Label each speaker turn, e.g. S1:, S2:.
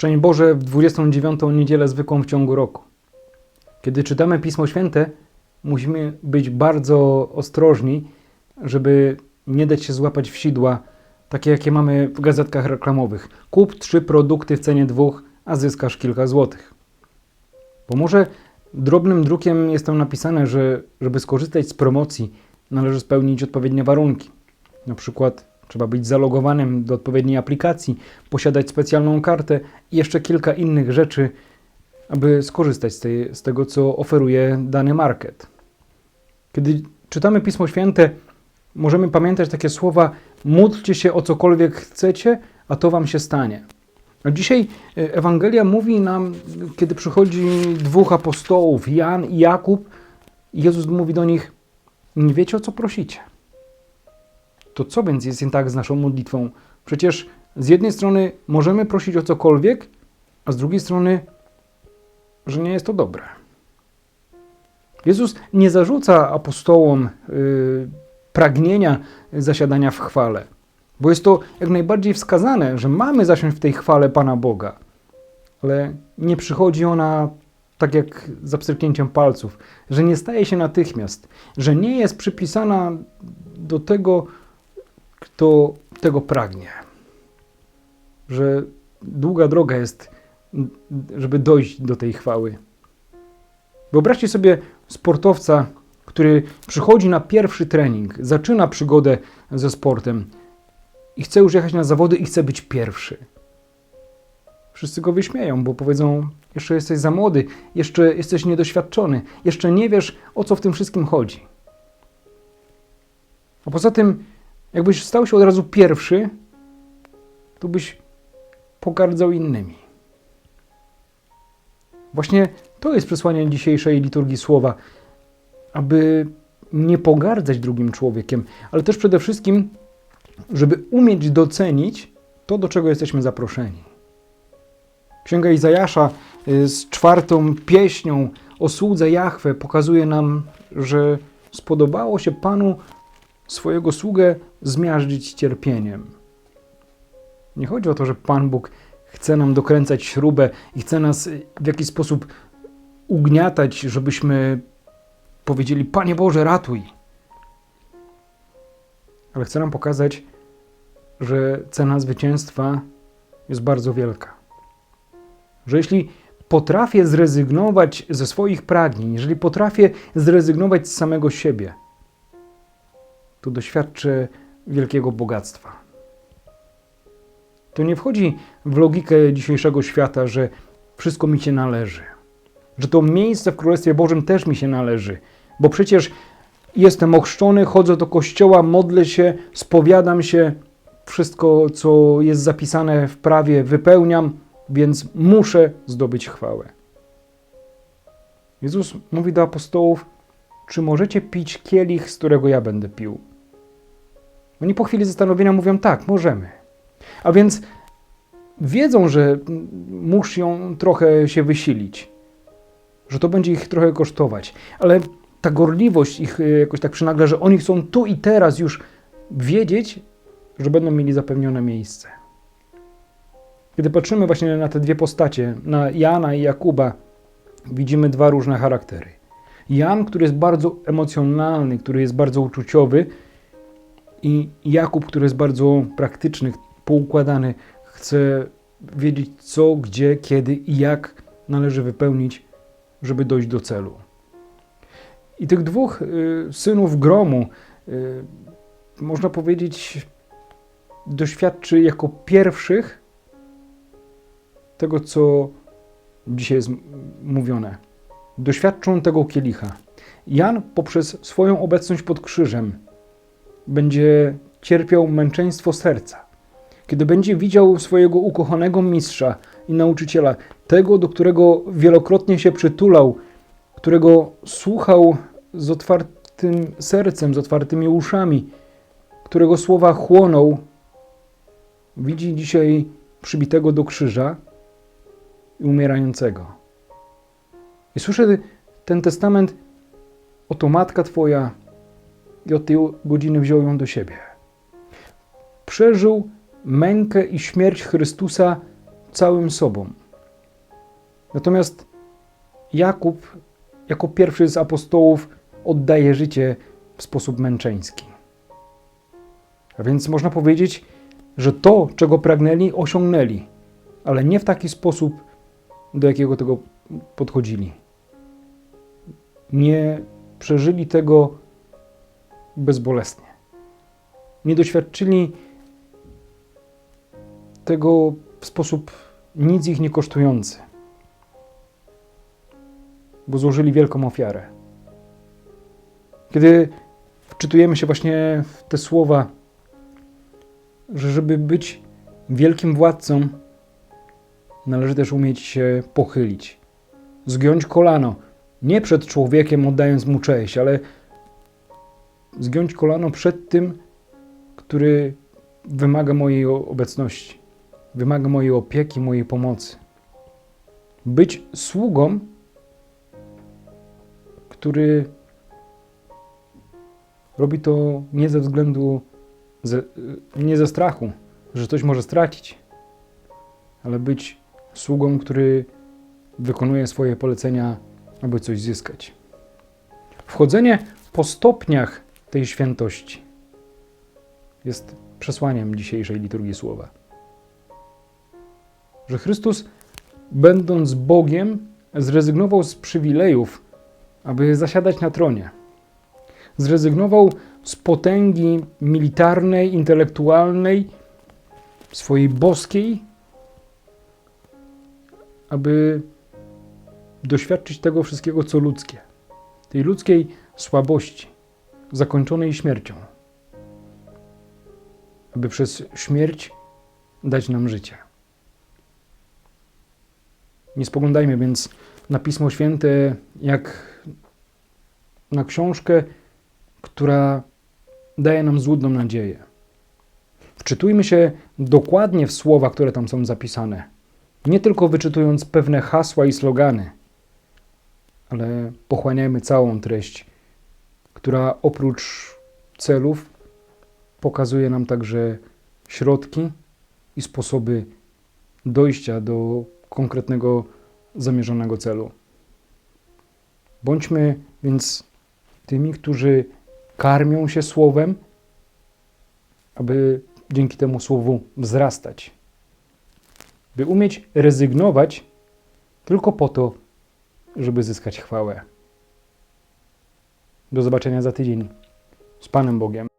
S1: Szczęść Boże w 29. niedzielę zwykłą w ciągu roku. Kiedy czytamy Pismo Święte, musimy być bardzo ostrożni, żeby nie dać się złapać w sidła, takie jakie mamy w gazetkach reklamowych. Kup trzy produkty w cenie dwóch, a zyskasz kilka złotych. Bo może drobnym drukiem jest tam napisane, że żeby skorzystać z promocji, należy spełnić odpowiednie warunki. Na przykład trzeba być zalogowanym do odpowiedniej aplikacji, posiadać specjalną kartę i jeszcze kilka innych rzeczy, aby skorzystać z, tej, z tego, co oferuje dany market. Kiedy czytamy Pismo Święte, możemy pamiętać takie słowa: módlcie się o cokolwiek chcecie, a to wam się stanie. A dzisiaj e, Ewangelia mówi nam, kiedy przychodzi dwóch apostołów, Jan i Jakub, Jezus mówi do nich: Nie wiecie o co prosicie. To co więc jest nie tak z naszą modlitwą? Przecież z jednej strony możemy prosić o cokolwiek, a z drugiej strony, że nie jest to dobre. Jezus nie zarzuca apostołom yy, pragnienia zasiadania w chwale, bo jest to jak najbardziej wskazane, że mamy zasiąść w tej chwale Pana Boga, ale nie przychodzi ona tak jak za pstryknięciem palców, że nie staje się natychmiast, że nie jest przypisana do tego, kto tego pragnie. Że długa droga jest, żeby dojść do tej chwały. Wyobraźcie sobie sportowca, który przychodzi na pierwszy trening, zaczyna przygodę ze sportem i chce już jechać na zawody i chce być pierwszy. Wszyscy go wyśmieją, bo powiedzą: Jeszcze jesteś za młody, jeszcze jesteś niedoświadczony, jeszcze nie wiesz, o co w tym wszystkim chodzi. A poza tym, jakbyś stał się od razu pierwszy, to byś pogardzał innymi. Właśnie to jest przesłanie dzisiejszej liturgii słowa, aby nie pogardzać drugim człowiekiem, ale też przede wszystkim, żeby umieć docenić to, do czego jesteśmy zaproszeni. Księga Izajasza y, z czwartą pieśnią o słudze Jahwe pokazuje nam, że spodobało się Panu swojego sługę zmiażdżyć cierpieniem. Nie chodzi o to, że Pan Bóg chce nam dokręcać śrubę i chce nas w jakiś sposób ugniatać, żebyśmy powiedzieli: Panie Boże, ratuj. Ale chce nam pokazać, że cena zwycięstwa jest bardzo wielka. Że jeśli potrafię zrezygnować ze swoich pragnień, jeżeli potrafię zrezygnować z samego siebie, to doświadczę wielkiego bogactwa. To nie wchodzi w logikę dzisiejszego świata, że wszystko mi się należy, że to miejsce w Królestwie Bożym też mi się należy, bo przecież jestem ochrzczony, chodzę do kościoła, modlę się, spowiadam się, wszystko, co jest zapisane w prawie, wypełniam, więc muszę zdobyć chwałę. Jezus mówi do apostołów: Czy możecie pić kielich, z którego ja będę pił? Oni po chwili zastanowienia mówią: Tak, możemy. A więc wiedzą, że muszą trochę się wysilić, że to będzie ich trochę kosztować, ale ta gorliwość ich e, jakoś tak przynagla, że oni chcą tu i teraz już wiedzieć, że będą mieli zapewnione miejsce. Kiedy patrzymy właśnie na te dwie postacie, na Jana i Jakuba, widzimy dwa różne charaktery. Jan, który jest bardzo emocjonalny, który jest bardzo uczuciowy, i Jakub, który jest bardzo praktyczny, poukładany, chce wiedzieć co, gdzie, kiedy i jak należy wypełnić, żeby dojść do celu. I tych dwóch y, synów gromu, y, można powiedzieć, doświadczy jako pierwszych tego, co dzisiaj jest mówione. Doświadczą tego kielicha. Jan poprzez swoją obecność pod krzyżem będzie cierpiał męczeństwo serca. Kiedy będzie widział swojego ukochanego mistrza i nauczyciela, tego, do którego wielokrotnie się przytulał, którego słuchał z otwartym sercem, z otwartymi uszami, którego słowa chłonął, widzi dzisiaj przybitego do krzyża i umierającego. I słyszę ten testament, oto matka Twoja i od tej godziny wziął ją do siebie. Przeżył mękę i śmierć Chrystusa całym sobą. Natomiast Jakub, jako pierwszy z apostołów, oddaje życie w sposób męczeński. A więc można powiedzieć, że to, czego pragnęli, osiągnęli, ale nie w taki sposób, do jakiego tego podchodzili. Nie przeżyli tego bezbolesnie. Nie doświadczyli tego w sposób nic ich nie kosztujący, bo złożyli wielką ofiarę. Kiedy wczytujemy się właśnie w te słowa, że żeby być wielkim władcą, należy też umieć się pochylić, zgiąć kolano, nie przed człowiekiem oddając mu cześć, ale zgiąć kolano przed tym, który wymaga mojej obecności, wymaga mojej opieki, mojej pomocy. Być sługą, który robi to nie ze względu, ze, nie ze strachu, że coś może stracić, ale być sługą, który wykonuje swoje polecenia, aby coś zyskać. Wchodzenie po stopniach tej świętości jest przesłaniem dzisiejszej liturgii słowa. Że Chrystus, będąc Bogiem, zrezygnował z przywilejów, aby zasiadać na tronie. Zrezygnował z potęgi militarnej, intelektualnej, swojej boskiej, aby doświadczyć tego wszystkiego, co ludzkie, tej ludzkiej słabości, zakończonej śmiercią, aby przez śmierć dać nam życie. Nie spoglądajmy więc na Pismo Święte jak na książkę, która daje nam złudną nadzieję. Wczytujmy się dokładnie w słowa, które tam są zapisane. Nie tylko wyczytując pewne hasła i slogany, ale pochłaniajmy całą treść, która oprócz celów pokazuje nam także środki i sposoby dojścia do konkretnego zamierzonego celu. Bądźmy więc tymi, którzy karmią się słowem, aby dzięki temu słowu wzrastać. By umieć rezygnować tylko po to, żeby zyskać chwałę. Do zobaczenia za tydzień. Z Panem Bogiem.